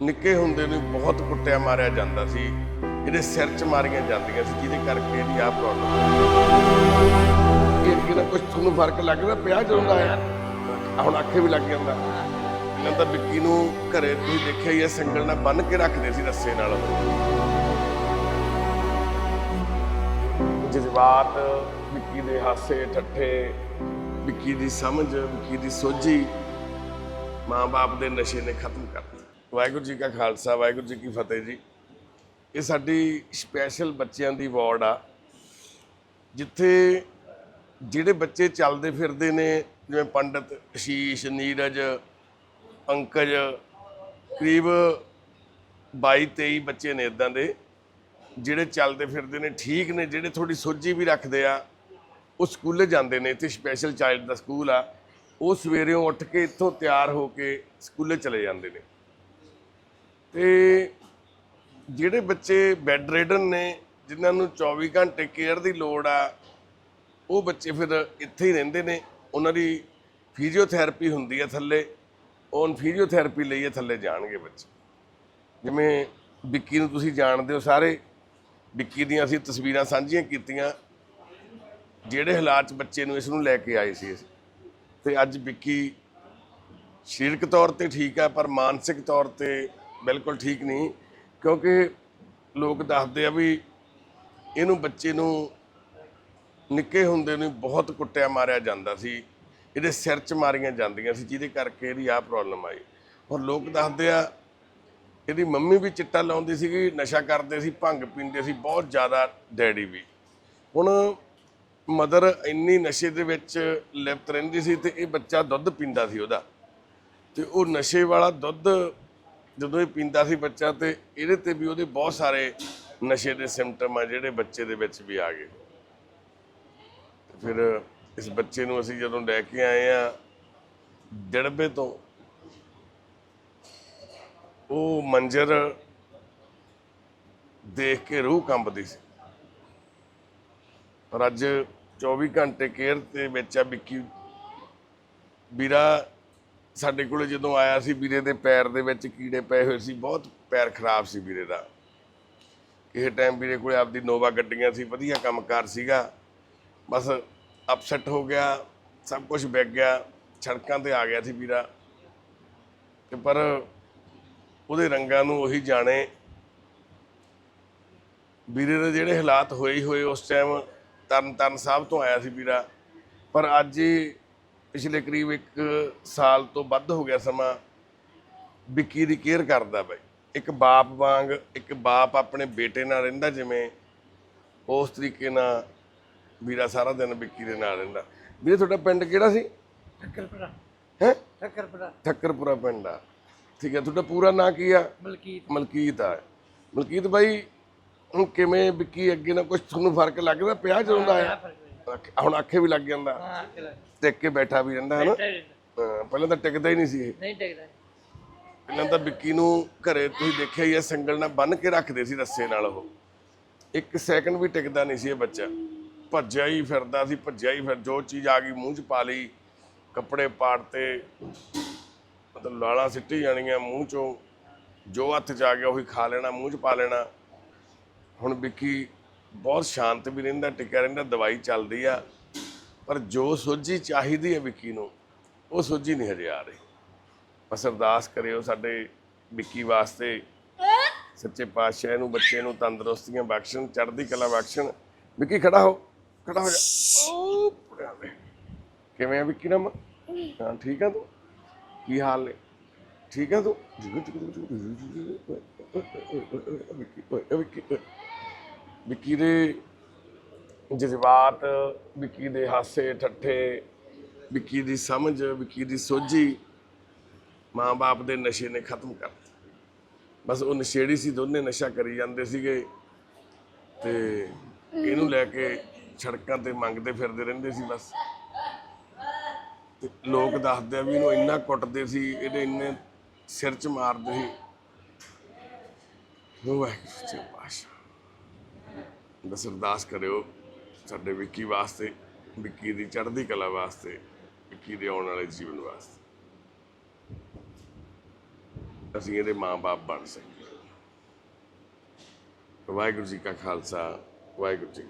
ਨਿੱਕੇ ਹੁੰਦੇ ਨੂੰ ਬਹੁਤ ਕੁੱਟਿਆ ਮਾਰਿਆ ਜਾਂਦਾ ਸੀ। ਇਹਦੇ ਸਿਰ 'ਚ ਮਾਰੀਆਂ ਜਾਂਦੀਆਂ ਸੀ, ਜਿਹਦੇ ਕਰਕੇ ਇਹਦੀ ਆ ਪ੍ਰੋਬਲਮ ਇਹ ਕਿਹਦਾ ਕੁਝ ਤੁਹਾਨੂੰ ਫ਼ਰਕ ਲੱਗਦਾ ਪਿਆ ਜਦੋਂ ਆਇਆ ਹੁਣ ਅੱਖੇ ਵੀ ਲੱਗ ਜਾਂਦਾ। ਇਹਨਾਂ ਤਾਂ ਵਿੱਕੀ ਨੂੰ ਘਰੇ ਤੁਸੀਂ ਦੇਖਿਆ ਹੀ ਹੈ ਸੰਗਲ ਨਾਲ ਬੰਨ ਕੇ ਰੱਖਦੇ ਸੀ ਰੱਸੇ ਨਾਲ। ਜਜ਼ਬਾਤ, ਵਿੱਕੀ ਦੇ ਹਾਸੇ, ਠੱਠੇ, ਵਿੱਕੀ ਦੀ ਸਮਝ, ਵਿੱਕੀ ਦੀ ਸੋਝੀ, ਮਾਂ-ਬਾਪ ਦੇ ਨਸ਼ੇ ਨੇ ਖਤਮ ਕਰ ਦਿੱਤਾ ਵਾਹਿਗੁਰੂ ਜੀ ਕਾ ਖਾਲਸਾ, ਵਾਹਿਗੁਰੂ ਜੀ ਕੀ ਫਤਿਹ ਜੀ। ਇਹ ਸਾਡੀ ਸਪੈਸ਼ਲ ਬੱਚਿਆਂ ਦੀ ਵਾਰਡ ਆ, ਜਿੱਥੇ ਜਿਹੜੇ ਬੱਚੇ ਚੱਲਦੇ ਫਿਰਦੇ ਨੇ, ਜਿਵੇਂ ਪੰਡਤ ਅਸ਼ੀਸ਼ ਨੀਰਜ ਪੰਕਜ ਕਰੀਬ 22 23 ਬੱਚੇ ਨੇ ਇਦਾਂ ਦੇ, ਜਿਹੜੇ ਚੱਲਦੇ ਫਿਰਦੇ ਨੇ, ਠੀਕ ਨੇ, ਜਿਹੜੇ ਥੋੜੀ ਸੋਝੀ ਵੀ ਰੱਖਦੇ ਆ, ਉਹ ਸਕੂਲੇ ਜਾਂਦੇ ਨੇ, ਇੱਥੇ ਸਪੈਸ਼ਲ ਚਾਈਲਡ ਦਾ ਸਕੂਲ ਆ। ਉਹ ਸਵੇਰੇ ਉੱਠ ਕੇ ਇੱਥੋਂ ਤਿਆਰ ਹੋ ਕੇ ਸਕੂਲੇ ਚਲੇ ਜਾਂਦੇ ਨੇ। ਤੇ ਜਿਹੜੇ ਬੱਚੇ ਬੈੱਡ ਰੇਡਨ ਨੇ, ਜਿਨ੍ਹਾਂ ਨੂੰ 24 ਘੰਟੇ ਕੇਅਰ ਦੀ ਲੋੜ ਆ, ਉਹ ਬੱਚੇ ਫਿਰ ਇੱਥੇ ਹੀ ਰਹਿੰਦੇ ਨੇ। ਉਹਨਾਂ ਦੀ ਫਿਜ਼ੀਓਥੈਰੇਪੀ ਹੁੰਦੀ ਹੈ ਥੱਲੇ। ਉਹ ਫਿਜ਼ੀਓਥੈਰੇਪੀ ਲਈ ਇਹ ਥੱਲੇ ਜਾਣਗੇ ਬੱਚੇ। ਜਿਵੇਂ ਵਿੱਕੀ ਨੂੰ ਤੁਸੀਂ ਜਾਣਦੇ ਹੋ ਸਾਰੇ, ਵਿੱਕੀ ਦੀਆਂ ਅਸੀਂ ਤਸਵੀਰਾਂ ਸਾਂਝੀਆਂ ਕੀਤੀਆਂ, ਜਿਹੜੇ ਹਾਲਾਤ ਬੱਚੇ ਨੂੰ ਇਸ ਨੂੰ ਲੈ ਕੇ ਆਏ ਸੀ ਅਸੀਂ। ਤੇ ਅੱਜ ਵਿੱਕੀ ਸਰੀਰਕ ਤੌਰ ਤੇ ਠੀਕ ਆ, ਪਰ ਮਾਨਸਿਕ ਤੌਰ ਤੇ ਬਿਲਕੁਲ ਠੀਕ ਨਹੀਂ, ਕਿਉਂਕਿ ਲੋਕ ਦੱਸਦੇ ਆ ਵੀ ਇਹਨੂੰ ਬੱਚੇ ਨੂੰ ਨਿੱਕੇ ਹੁੰਦੇ ਨੂੰ ਬਹੁਤ ਕੁੱਟਿਆ ਮਾਰਿਆ ਜਾਂਦਾ ਸੀ, ਇਹਦੇ ਸਿਰ 'ਚ ਮਾਰੀਆਂ ਜਾਂਦੀਆਂ ਸੀ, ਜਿਹਦੇ ਕਰਕੇ ਇਹਦੀ ਆ ਪ੍ਰੋਬਲਮ ਆਈ। ਔਰ ਲੋਕ ਦੱਸਦੇ ਆ, ਇਹਦੀ ਮੰਮੀ ਵੀ ਚਿੱਟਾ ਲਾਉਂਦੀ ਸੀਗੀ, ਨਸ਼ਾ ਕਰਦੇ ਸੀ, ਭੰਗ ਪੀਂਦੇ ਸੀ, ਬਹੁਤ ਜ਼ਿਆਦਾ ਡੈਡੀ ਵੀ। ਹੁਣ ਮਦਰ ਇੰਨੀ ਨਸ਼ੇ ਦੇ ਵਿੱਚ ਲਿਪਤ ਰਹਿੰਦੀ ਸੀ ਤੇ ਇਹ ਬੱਚਾ ਦੁੱਧ ਪੀਂਦਾ ਸੀ ਉਹਦਾ, ਤੇ ਉਹ ਨਸ਼ੇ ਵਾਲਾ ਦੁੱਧ ਜਦੋਂ ਇਹ ਪੀਂਦਾ ਸੀ ਬੱਚਾ ਤੇ ਇਹਦੇ ਤੇ ਵੀ ਉਹਦੇ ਬਹੁਤ ਸਾਰੇ ਨਸ਼ੇ ਦੇ ਸਿੰਪਟਮ ਆ ਜਿਹੜੇ ਬੱਚੇ ਦੇ ਵਿੱਚ ਵੀ ਆ ਗਏ। ਫਿਰ ਇਸ ਬੱਚੇ ਨੂੰ ਅਸੀਂ ਜਦੋਂ ਲੈ ਕੇ ਆਏ ਆ ਡੜਬੇ ਤੋਂ, ਉਹ ਮੰਜ਼ਰ ਦੇਖ ਕੇ ਰੂਹ ਕੰਬਦੀ ਸੀ। ਪਰ ਅੱਜ 24 ਘੰਟੇ ਕੇਅਰ ਤੇ ਵਿੱਚ ਆ ਵਿੱਕੀ ਵੀਰਾ ਸਾਡੇ ਕੋਲੇ ਜਦੋਂ ਆਇਆ ਸੀ ਵੀਰੇ ਦੇ ਪੈਰ ਦੇ ਵਿੱਚ ਕੀੜੇ ਪਏ ਹੋਏ ਸੀ, ਬਹੁਤ ਪੈਰ ਖਰਾਬ ਸੀ ਵੀਰੇ ਦਾ। ਕਿਸੇ ਟਾਈਮ ਵੀਰੇ ਕੋਲੇ ਆਪਦੀ ਨੋਵਾ ਗੱਡੀਆਂ ਸੀ, ਵਧੀਆ ਕੰਮਕਾਰ ਸੀਗਾ। ਬਸ ਅਪਸੈਟ ਹੋ ਗਿਆ, ਸਭ ਕੁਝ ਵਿਕ ਗਿਆ, ਸੜਕਾਂ ਤੇ ਆ ਗਿਆ ਸੀ ਵੀਰਾ। ਤੇ ਪਰ ਉਹਦੇ ਰੰਗਾਂ ਨੂੰ ਉਹੀ ਜਾਣੇ। ਵੀਰੇ ਦੇ ਜਿਹੜੇ ਹਾਲਾਤ ਹੋਏ ਹੋਏ ਉਸ ਟਾਈਮ ਤਰਨ ਤਰਨ ਸਾਹਿਬ ਤੋਂ ਆਇਆ ਸੀ ਵੀਰਾ। ਪਰ ਅੱਜ ਪਿਛਲੇ ਕਰੀਬ 1 ਸਾਲ ਤੋਂ ਵੱਧ ਹੋ ਗਿਆ ਸਮਾਂ ਵਿੱਕੀ ਦੀ ਕੇਅਰ ਕਰਦਾ ਬਾਈ। ਇੱਕ ਬਾਪ ਵਾਂਗ ਇੱਕ ਬਾਪ ਆਪਣੇ ਬੇਟੇ ਨਾਲ ਰਹਿੰਦਾ ਜਿਵੇਂ ਉਸ ਤਰੀਕੇ ਨਾਲ ਵੀਰਾ ਸਾਰਾ ਦਿਨ ਵਿੱਕੀ ਦੇ ਨਾਲ ਰਹਿੰਦਾ। ਵੀਰੇ ਤੁਹਾਡਾ ਪਿੰਡ ਕਿਹੜਾ ਸੀ? ਠੱਕਰਪੁਰਾ। ਹੈ? ਠੱਕਰਪੁਰਾ। ਠੱਕਰਪੁਰਾ ਪਿੰਡ ਆ। ਠੀਕ ਹੈ ਤੁਹਾਡਾ ਪੂਰਾ ਨਾਂ ਕੀ ਆ? ਮਲਕੀਤ। ਮਲਕੀਤ ਆ। ਮਲਕੀਤ ਬਾਈ ਹੁਣ ਕਿਵੇਂ ਵਿੱਕੀ ਅੱਗੇ ਨਾਲ ਕੁਝ ਤੁਹਾਨੂੰ ਫ਼ਰਕ ਲੱਗਦਾ? ਪਿਆ ਜਦੋਂ ਦਾ ਆਇਆ? ਅੱਖ- ਹੁਣ ਅੱਖੇ ਵੀ ਲੱਗ ਜਾਂਦਾ। ਹਾਂ ਟਿਕ ਕੇ ਬੈਠਾ ਵੀ ਰਹਿੰਦਾ ਹੈ ਨਾ ਹਾਂ, ਪਹਿਲਾਂ ਤਾਂ ਟਿਕਦਾ ਹੀ ਨਹੀਂ ਸੀ ਇਹ। ਨਹੀਂ ਟਿਕਦਾ। ਪਹਿਲਾਂ ਤਾਂ ਵਿੱਕੀ ਨੂੰ ਘਰੇ ਤੁਸੀਂ ਦੇਖਿਆ ਹੀ ਹੈ ਸੰਗਲ ਨਾਲ ਬੰਨ ਕੇ ਰੱਖਦੇ ਸੀ ਰੱਸੇ ਨਾਲ ਉਹ। ਇੱਕ ਸੈਕਿੰਡ ਵੀ ਟਿਕਦਾ ਨਹੀਂ ਸੀ ਇਹ ਬੱਚਾ। ਭੱਜਿਆ ਹੀ ਫਿਰਦਾ ਸੀ ਭੱਜਿਆ ਹੀ ਫਿਰ ਜੋ ਚੀਜ਼ ਆ ਗਈ ਮੂੰਹ 'ਚ ਪਾ ਲਈ ਕੱਪੜੇ ਪਾੜਤੇ ਮਤਲਬ ਲਾਲਾਂ ਸਿੱਟੀ ਜਾਣੀਆਂ ਮੂੰਹ 'ਚੋਂ। ਜੋ ਹੱਥ 'ਚ ਆ ਗਿਆ ਉਹੀ ਖਾ ਲੈਣਾ ਮੂੰਹ 'ਚ ਪਾ ਲੈਣਾ। ਹੁਣ ਵਿੱਕੀ ਬਹੁਤ ਸ਼ਾਂਤ ਵੀ ਰਹਿੰਦਾ, ਟਿਕਿਆ ਰਹਿੰਦਾ, ਦਵਾਈ ਚੱਲਦੀ ਆ। ਪਰ ਜੋ ਸੋਝੀ ਚਾਹੀਦੀ ਹੈ ਵਿੱਕੀ ਨੂੰ, ਉਹ ਸੋਝੀ ਨਹੀਂ ਹਜੇ ਆ ਰਹੀ। ਬਸ ਅਰਦਾਸ ਕਰਿਓ ਸਾਡੇ ਵਿੱਕੀ ਵਾਸਤੇ, ਸੱਚੇ ਪਾਤਸ਼ਾਹ ਨੂੰ, ਬੱਚੇ ਨੂੰ, ਤੰਦਰੁਸਤੀਆਂ, ਬਖਸ਼ਣ, ਚੜ੍ਹਦੀ ਕਲਾ ਬਖਸ਼ਣ। ਵਿੱਕੀ, ਖੜਾ ਹੋ ਖੜਾ ਹੋ ਜਾ। ਕਿਵੇਂ ਆ ਵਿੱਕੀ ਨਾਮ ਹਾਂ, ਠੀਕ ਆ ਤੂੰ? ਕੀ ਹਾਲ ਨੇ? ਠੀਕ ਆ ਤੂੰ? ਵਿੱਕੀ ਵਿੱਕੀ। ਓਏ। ਵਿੱਕੀ ਦੇ ਜਜ਼ਬਾਤ ਵਿੱਕੀ ਦੇ ਹਾਸੇ ਠੱਠੇ ਵਿੱਕੀ ਦੀ ਸਮਝ ਵਿੱਕੀ ਦੀ ਸੋਝੀ ਮਾਂ-ਬਾਪ ਦੇ ਨਸ਼ੇ ਨੇ ਖਤਮ ਕਰ ਬਸ ਉਹ ਨਸ਼ੇੜੀ ਸੀ, ਦੋਨੇ ਨਸ਼ਾ ਕਰੀ ਜਾਂਦੇ ਸੀਗੇ ਤੇ ਇਹਨੂੰ ਲੈ ਕੇ ਸੜਕਾਂ ਤੇ ਮੰਗਦੇ ਫਿਰਦੇ ਰਹਿੰਦੇ ਸੀ ਬਸ। ਤੇ ਲੋਕ ਦੱਸਦੇ ਆ ਵੀ ਇਹਨੂੰ ਇੰਨਾ ਕੁੱਟਦੇ ਸੀ ਇਹਦੇ ਇੰਨੇ ਸਿਰ 'ਚ ਮਾਰਦੇ ਸੀ। ਉਹ ਵਾਹਿਗੁਰੂ ਸੱਚੇ ਪਾਤਸ਼ਾਹ ਬਸ ਅਰਦਾਸ ਕਰਿਓ ਸਾਡੇ ਵਿੱਕੀ ਵਾਸਤੇ, ਵਿੱਕੀ ਦੀ ਚੜ੍ਹਦੀ ਕਲਾ ਵਾਸਤੇ, ਵਿੱਕੀ ਦੇ ਆਉਣ ਵਾਲੇ ਜੀਵਨ ਵਾਸਤੇ। ਅਸੀਂ ਇਹਦੇ ਮਾਂ-ਬਾਪ ਬਣ ਸਕੀਏ। ਵਾਹਿਗੁਰੂ ਜੀ ਕਾ ਖਾਲਸਾ, ਵਾਹਿਗੁਰੂ ਜੀ